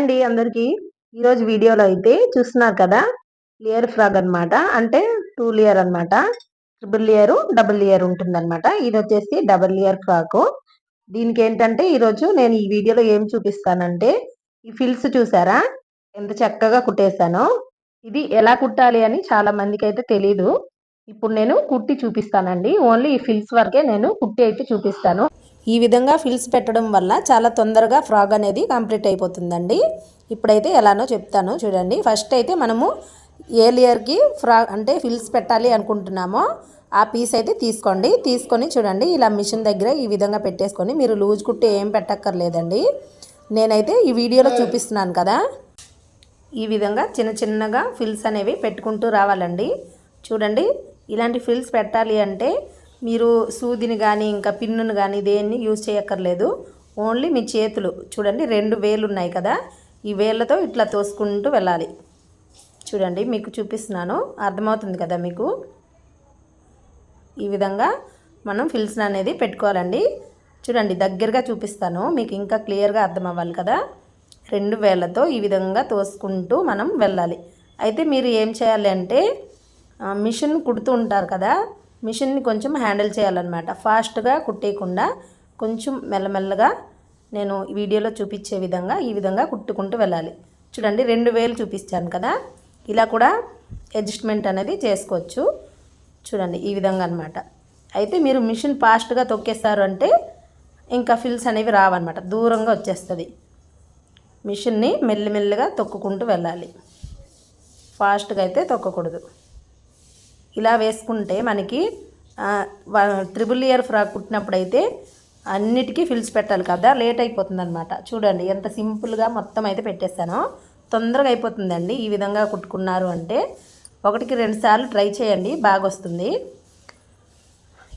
అండి అందరికీ. ఈరోజు వీడియోలో అయితే చూస్తున్నారు కదా లేయర్ ఫ్రాగ్ అనమాట అంటే టూ లేయర్ అనమాట ట్రిపుల్ లేయరు డబుల్ లేయర్ ఉంటుందన్నమాట. ఇది వచ్చేసి డబుల్ లేయర్ ఫ్రాక్ దీనికి ఏంటంటే ఈరోజు నేను ఈ వీడియోలో ఏం చూపిస్తానంటే ఈ ఫిల్స్ చూసారా? ఎంత చక్కగా కుట్టేశానో. ఇది ఎలా కుట్టాలి అని చాలా మందికి అయితే తెలీదు. ఇప్పుడు నేను కుట్టి చూపిస్తానండి. ఓన్లీ ఈ ఫిల్స్ వరకే నేను కుట్టి అయితే చూపిస్తాను. ఈ విధంగా ఫిల్స్ పెట్టడం వల్ల చాలా తొందరగా ఫ్రాగ్ అనేది కంప్లీట్ అయిపోతుందండి. ఇప్పుడైతే ఎలానో చెప్తాను చూడండి. ఫస్ట్ అయితే మనము ఏ లేయర్కి ఫ్రాగ్ అంటే ఫిల్స్ పెట్టాలి అనుకుంటున్నామో ఆ పీస్ అయితే తీసుకోండి. తీసుకొని చూడండి. ఇలా మిషన్ దగ్గర ఈ విధంగా పెట్టేసుకొని మీరు లూజ్ కుట్టి ఏం పెట్టక్కర్లేదండి. నేనైతే ఈ వీడియోలో చూపిస్తున్నాను కదా. ఈ విధంగా చిన్న చిన్నగా ఫిల్స్ అనేవి పెట్టుకుంటూ రావాలండి. చూడండి. ఇలాంటి ఫిల్స్ పెట్టాలి అంటే మీరు సూదిని కానీ ఇంకా పిన్నును కానీ దేన్ని యూజ్ చేయక్కర్లేదు. ఓన్లీ మీ చేతులు. చూడండి రెండు వేలు ఉన్నాయి కదా. ఈ వేళ్ళతో ఇట్లా తోసుకుంటూ వెళ్ళాలి. చూడండి మీకు చూపిస్తున్నాను. అర్థమవుతుంది కదా మీకు? ఈ విధంగా మనం ఫిల్స్ని అనేది పెట్టుకోవాలండి. చూడండి దగ్గరగా చూపిస్తాను. మీకు ఇంకా క్లియర్గా అర్థం అవ్వాలి కదా. రెండు వేళ్ళతో ఈ విధంగా తోసుకుంటూ మనం వెళ్ళాలి. అయితే మీరు ఏం చేయాలి అంటే మిషన్ కుడుతూ ఉంటారు కదా. మిషన్ని కొంచెం హ్యాండిల్ చేయాలన్నమాట. ఫాస్ట్గా కుట్టేయకుండా కొంచెం మెల్లమెల్లగా నేను వీడియోలో చూపించే విధంగా ఈ విధంగా కుట్టుకుంటూ వెళ్ళాలి. చూడండి రెండు వేలు చూపించాను కదా? ఇలా కూడా అడ్జస్ట్మెంట్ అనేది చేసుకోవచ్చు. చూడండి ఈ విధంగా అనమాట అయితే మీరు మిషన్ ఫాస్ట్గా తొక్కేస్తారు అంటే ఇంకా ఫిల్స్ అనేవి రావన్నమాట. దూరంగా వచ్చేస్తుంది. మిషన్ని మెల్లిమెల్లిగా తొక్కుకుంటూ వెళ్ళాలి. ఫాస్ట్గా అయితే తొక్కకూడదు. ఇలా వేసుకుంటే మనకి త్రిబుల్ ఇయర్ ఫ్రాక్ కుట్టినప్పుడైతే అన్నిటికీ ఫిల్స్ పెట్టాలి కదా లేట్ అయిపోతుంది అనమాట చూడండి ఎంత సింపుల్గా మొత్తం అయితే పెట్టేస్తానో తొందరగా అయిపోతుందండి ఈ విధంగా కుట్టుకున్నారు అంటే. ఒకటికి రెండుసార్లు ట్రై చేయండి బాగా వస్తుంది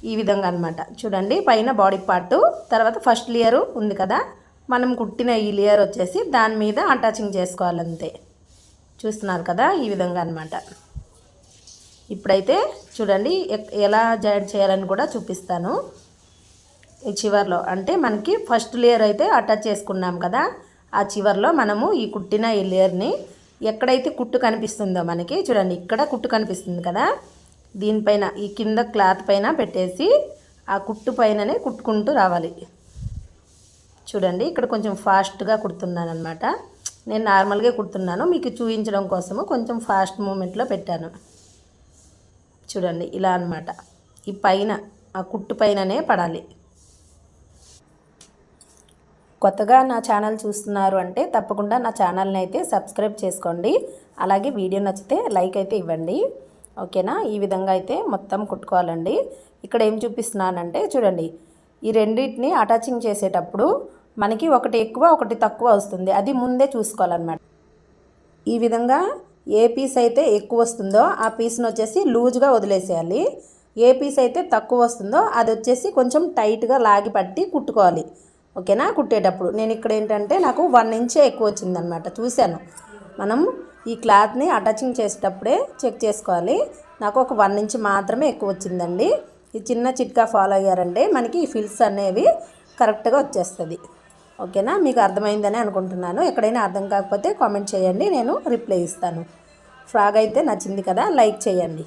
ఈ విధంగా అనమాట చూడండి పైన బాడీ పార్టు తర్వాత ఫస్ట్ లేయరు ఉంది కదా మనం కుట్టిన ఈ లేయర్ వచ్చేసి దాని మీద అటాచింగ్ చేసుకోవాలంతే చూస్తున్నారు కదా ఈ విధంగా అనమాట ఇప్పుడైతే చూడండి ఎలా జాయిన్ చేయాలని కూడా చూపిస్తాను. ఈ చివర్లో అంటే మనకి ఫస్ట్ లేయర్ అయితే అటాచ్ చేసుకున్నాం కదా ఆ చివర్లో మనము ఈ కుట్టిన ఈ లేయర్ని ఎక్కడైతే కుట్టు కనిపిస్తుందో మనకి చూడండి ఇక్కడ కుట్టు కనిపిస్తుంది కదా దీనిపైన ఈ కింద క్లాత్ పైన పెట్టేసి ఆ కుట్టు పైననే కుట్టుకుంటూ రావాలి. చూడండి ఇక్కడ కొంచెం ఫాస్ట్గా కుడుతున్నాను అనమాట నేను నార్మల్గా కుడుతున్నాను మీకు చూపించడం కోసము కొంచెం ఫాస్ట్ మూమెంట్లో పెట్టాను. చూడండి ఇలా అనమాట ఈ పైన ఆ కుట్టు పైననే పడాలి. కొత్తగా నా ఛానల్ చూస్తున్నారు అంటే తప్పకుండా నా ఛానల్ని అయితే సబ్స్క్రైబ్ చేసుకోండి. అలాగే వీడియో నచ్చితే లైక్ అయితే ఇవ్వండి. ఓకేనా? ఈ విధంగా అయితే మొత్తం కుట్టుకోవాలండి. ఇక్కడ ఏం చూపిస్తున్నానంటే చూడండి ఈ రెండింటిని అటాచింగ్ చేసేటప్పుడు మనకి ఒకటి ఎక్కువ ఒకటి తక్కువ వస్తుంది. అది ముందే చూసుకోవాలన్నమాట. ఈ విధంగా ఏ పీస్ అయితే ఎక్కువ వస్తుందో ఆ పీస్ని వచ్చేసి లూజ్గా వదిలేసేయాలి. ఏ పీస్ అయితే తక్కువ వస్తుందో అది వచ్చేసి కొంచెం టైట్గా లాగి పట్టి కుట్టుకోవాలి. ఓకేనా కుట్టేటప్పుడు. నేను ఇక్కడ ఏంటంటే నాకు వన్ ఇంచే ఎక్కువ వచ్చిందనమాట చూశాను. మనం ఈ క్లాత్ని అటాచింగ్ చేసేటప్పుడే చెక్ చేసుకోవాలి. నాకు ఒక వన్ ఇంచ్ మాత్రమే ఎక్కువ వచ్చిందండి. ఈ చిన్న చిట్కా ఫాలో అయ్యారంటే మనకి ఈ ఫిల్స్ అనేవి కరెక్ట్గా వచ్చేస్తుంది. ఓకేనా? మీకు అర్థమైందని అనుకుంటున్నాను. ఎక్కడైనా అర్థం కాకపోతే కామెంట్ చేయండి నేను రిప్లై ఇస్తాను. ఫ్రాగ్ అయితే నచ్చింది కదా లైక్ చేయండి.